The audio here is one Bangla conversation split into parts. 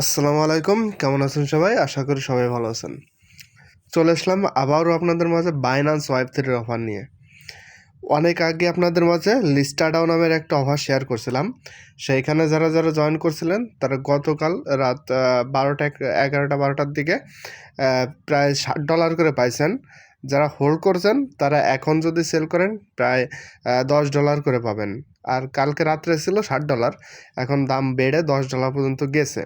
আসসালামু আলাইকুম, কেমন আছেন সবাই? আশা করি সবাই ভালো আছেন। চলে আসলাম আবারও আপনাদের মাঝে বাইনান্স ওয়াইব থ্রির অফার নিয়ে। অনেক আগে আপনাদের মাঝে লিস্টাডাও নামের একটা অফার শেয়ার করছিলাম। সেইখানে যারা যারা জয়েন করছিলেন, তারা গতকাল রাত বারোটা, এগারোটা, বারোটার দিকে প্রায় ষাট ডলার করে পাইছেন। যারা হোল্ড করছেন, তারা এখন যদি সেল করেন, প্রায় দশ ডলার করে পাবেন। আর কালকে রাত্রে ছিল ষাট ডলার এখন দাম বেড়ে দশ ডলার পর্যন্ত গেছে।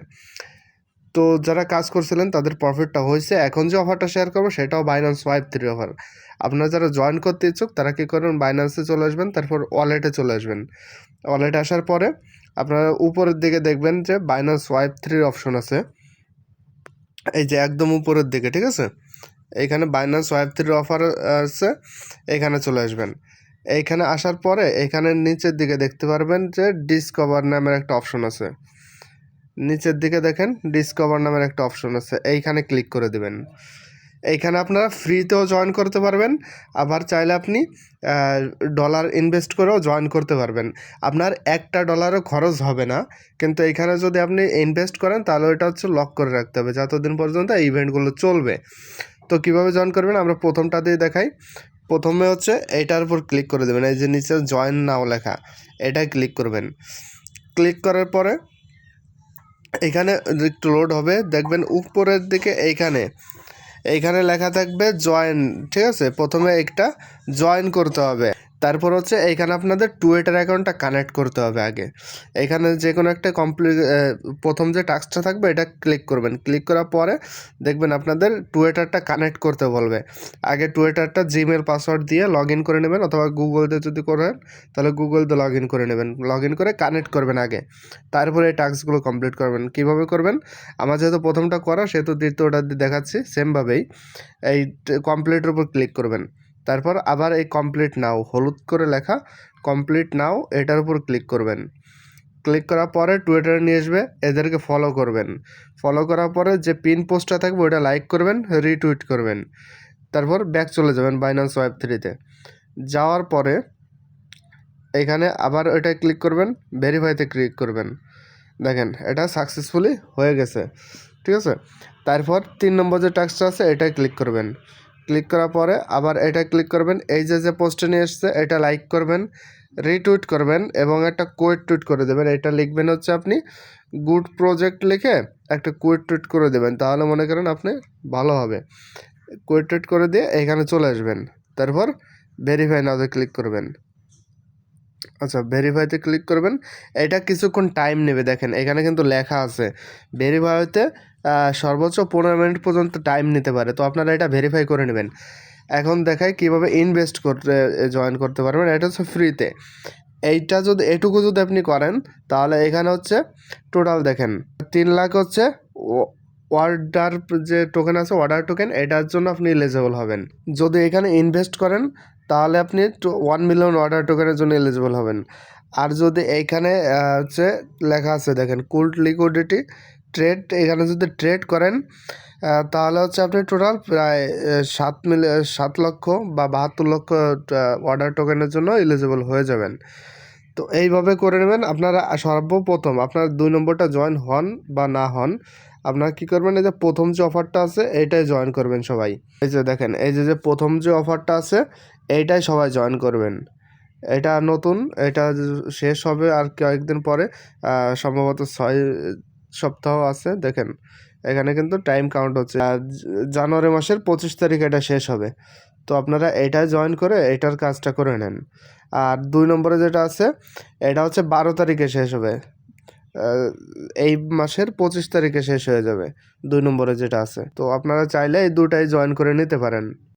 তো যারা কাজ করছিলেন, তাদের প্রফিটটা হয়েছে। এখন যে অফারটা শেয়ার করব, সেটাও বাইন্যান্স ওয়াইপ থ্রি অফার আপনারা যারা জয়েন করতে ইচ্ছুক, তারা কী করবেন বাইন্যান্সে চলে আসবেন, তারপর ওয়ালেটে চলে আসবেন। ওয়ালেটে আসার পরে, আপনারা উপরের দিকে দেখবেন যে বাইন্যান্স ওয়াইপ থ্রির অপশন আছে। এই যে একদম উপরের দিকে, ঠিক আছে? এইখানে বাইন্যান্স ওয়াইপ থ্রির অফার আছে, এখানে চলে আসবেন। এইখানে আসার পরে এখানে নিচের দিকে দেখতে পারবেন যে ডিসকভার নামের একটা অপশন আছে। নিচের দিকে দেখেন ডিসকভার নামের একটা অপশন আছে, এইখানে ক্লিক করে দিবেন। এইখানে আপনারা ফ্রিতেও জয়েন করতে পারবেন, আবার চাইলে আপনি ডলার ইনভেস্ট করেও জয়েন করতে পারবেন। আপনার একটা ডলারও খরচ হবে না, কিন্তু এইখানে যদি আপনি ইনভেস্ট করেন তাহলে ওইটা হচ্ছে লক করে রাখতে হবে, যতদিন পর্যন্ত এই ইভেন্টগুলো চলবে। তো কীভাবে জয়েন করবেন? আমরা প্রথমটা দিয়ে দেখাই। প্রথমে হচ্ছে এটার উপর ক্লিক করে দেবেন। এই যে নিচে জয়েন নাও লেখা এটা ক্লিক করবেন। ক্লিক করার পরে এখানে একটু লোড হবে। দেখবেন উপরের দিকে এইখানে এইখানে লেখা থাকবে জয়েন ঠিক আছে? প্রথমে একটা জয়েন করতে হবে। তারপর হচ্ছে এইখানে আপনাদের টুয়েটার অ্যাকাউন্টটা কানেক্ট করতে হবে আগে। এখানে যে কোনো একটা কমপ্লিট প্রথম যে টাস্কটা থাকবে এটা ক্লিক করবেন। ক্লিক করার পরে দেখবেন আপনাদের টুয়েটারটা কানেক্ট করতে বলবে। আগে টুয়েটারটা জিমেল পাসওয়ার্ড দিয়ে লগ ইন করে নেবেন অথবা গুগল দিয়ে যদি করেন, তাহলে গুগল দিয়ে লগ ইন করে নেবেন। লগ ইন করে কানেক্ট করবেন আগে। তারপরে এই টাস্কগুলো কমপ্লিট করবেন। কীভাবে করবেন? আমার যেহেতু প্রথমটা করা, সেহেতু দ্বিতীয়টা দেখাচ্ছি সেমভাবেই এই কমপ্লিটের উপর ক্লিক করবেন। তারপর আবার এই কমপ্লিট নাও হলুদ করে লেখা কমপ্লিট নাও এটার উপর ক্লিক করবেন। ক্লিক করার পরে টুইটারে নিয়ে আসবে, এদেরকে ফলো করবেন। ফলো করার পরে যে পিন পোস্টটা থাকবে ওটা লাইক করবেন রিটুইট করবেন। তারপর ব্যাক চলে যাবেন বাইন্যান্স ওয়েব থ্রিতে যাওয়ার পরে এখানে আবার ওইটা ক্লিক করবেন ভেরিফাইতে ক্লিক করবেন। দেখেন, এটা সাকসেসফুলি হয়ে গেছে। ঠিক আছে? তারপর তিন নম্বর যে টাস্কটা আছে এটাই ক্লিক করবেন। ক্লিক করার পরে আবার এটা ক্লিক করবেন। এই যে যে পোস্টে নিয়ে এসছে এটা লাইক করবেন রিটুইট করবেন এবং একটা কোয়েট টুইট করে দেবেন। এটা লিখবেন হচ্ছে আপনি গুড প্রজেক্ট লিখে একটা কোয়েট টুইট করে দেবেন। তাহলে মনে করেন আপনি ভালো হবে। কোয়েট টুইট করে দিয়ে এখানে চলে আসবেন। তারপর ভেরিফাই নাওতে ক্লিক করবেন। আচ্ছা ভেরিফাইতে ক্লিক করবেন। এটা কিছুক্ষণ টাইম নেবে। দেখেন এখানে কিন্তু লেখা আছে। ভেরিফাই হতে আহ, সর্বোচ্চ পনেরো মিনিট পর্যন্ত টাইম নিতে পারে। তো আপনারা এটা ভেরিফাই করে নেবেন। এখন দেখায় কীভাবে ইনভেস্ট করতে জয়েন করতে পারবেন। এটা হচ্ছে ফ্রিতে এইটা যদি, এটুকু যদি আপনি করেন, তাহলে এখানে হচ্ছে টোটাল দেখেন। তিন লাখ হচ্ছে অর্ডার যে টোকেন আছে অর্ডার টোকেন এটার জন্য আপনি এলিজিবল হবেন। যদি এখানে ইনভেস্ট করেন, তাহলে আপনি ওয়ান মিলিয়ন অর্ডার টোকেনের জন্য এলিজিবল হবেন। আর যদি এইখানে হচ্ছে লেখা আছে, দেখেন কুল্ড লিকুইডিটি ট্রেড এখানে যদি ট্রেড করেন তাহলে হচ্ছে আপনি টোটাল প্রায় সাত মিলি সাত লক্ষ বা বাহাত্তর লক্ষ অর্ডার টোকেনের জন্য এলিজিবল হয়ে যাবেন। তো এইভাবে করে নেবেন। আপনারা সর্বপ্রথম আপনার দুই নম্বরটা জয়েন হন বা না হন, আপনারা কী করবেন, এই যে প্রথম যে অফারটা আছে, এইটাই জয়েন করবেন সবাই। এই যে দেখেন, এই যে যে প্রথম যে অফারটা আছে, এইটাই সবাই জয়েন করবেন। এটা নতুন, এটা শেষ হবে আর কয়েকদিন পরে সম্ভবত ছয় সপ্তাহ আছে, দেখেন। এখানে কিন্তু টাইম কাউন্ট হচ্ছে। জানুয়ারি মাসের পঁচিশ তারিখ এটা শেষ হবে। তো আপনারা এটা জয়েন করে এটার কাজটা করে নেন। আর দুই নম্বরে যেটা আছে, এটা হচ্ছে বারো তারিখে শেষ হবে। এই মাসের পঁচিশ তারিখে শেষ হয়ে যাবে। দুই নম্বরে যেটা আছে। তো আপনারা চাইলে এই দুটাই জয়েন করে নিতে পারেন।